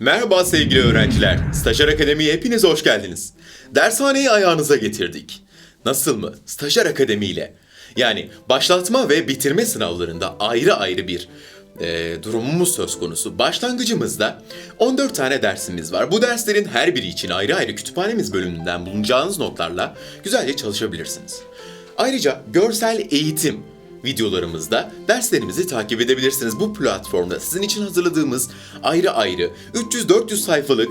Merhaba sevgili öğrenciler. Stajyer Akademi'ye hepiniz hoş geldiniz. Dershaneyi ayağınıza getirdik. Nasıl mı? Stajyer Akademi ile. Yani başlatma ve bitirme sınavlarında ayrı ayrı bir e, durumumuz söz konusu. Başlangıcımızda 14 tane dersimiz var. Bu derslerin her biri için ayrı ayrı kütüphanemiz bölümünden bulunacağınız notlarla güzelce çalışabilirsiniz. Ayrıca görsel eğitim videolarımızda derslerimizi takip edebilirsiniz. Bu platformda sizin için hazırladığımız ayrı ayrı 300-400 sayfalık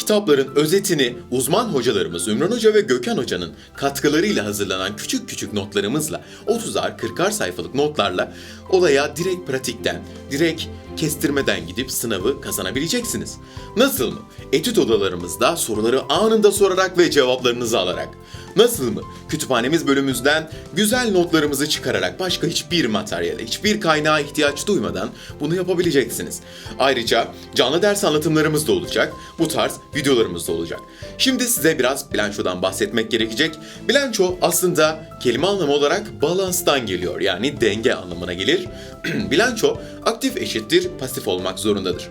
kitapların özetini uzman hocalarımız Ümran Hoca ve Gökhan Hoca'nın katkılarıyla hazırlanan küçük küçük notlarımızla 30'ar 40'ar sayfalık notlarla olaya direkt pratikten, direkt kestirmeden gidip sınavı kazanabileceksiniz. Nasıl mı? Etüt odalarımızda soruları anında sorarak ve cevaplarınızı alarak. Nasıl mı? Kütüphanemiz bölümümüzden güzel notlarımızı çıkararak başka hiçbir materyale, hiçbir kaynağa ihtiyaç duymadan bunu yapabileceksiniz. Ayrıca canlı ders anlatımlarımız da olacak. Bu tarz videolarımız da olacak. Şimdi size biraz bilançodan bahsetmek gerekecek. Bilanço aslında kelime anlamı olarak balanstan geliyor. Yani denge anlamına gelir. Bilanço aktif eşittir pasif olmak zorundadır.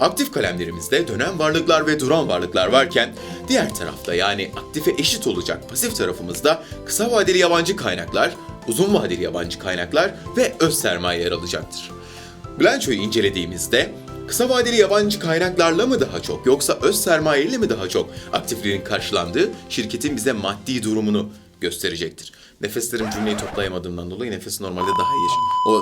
Aktif kalemlerimizde dönem varlıklar ve duran varlıklar varken diğer tarafta yani aktife eşit olacak pasif tarafımızda kısa vadeli yabancı kaynaklar, uzun vadeli yabancı kaynaklar ve öz sermaye yer alacaktır. Bilançoyu incelediğimizde kısa vadeli yabancı kaynaklarla mı daha çok yoksa öz sermaye ile mi daha çok aktiflerin karşılandığı şirketin bize maddi durumunu gösterecektir. Nefeslerim cümleyi toplayamadığımdan dolayı nefes normalde daha iyi. O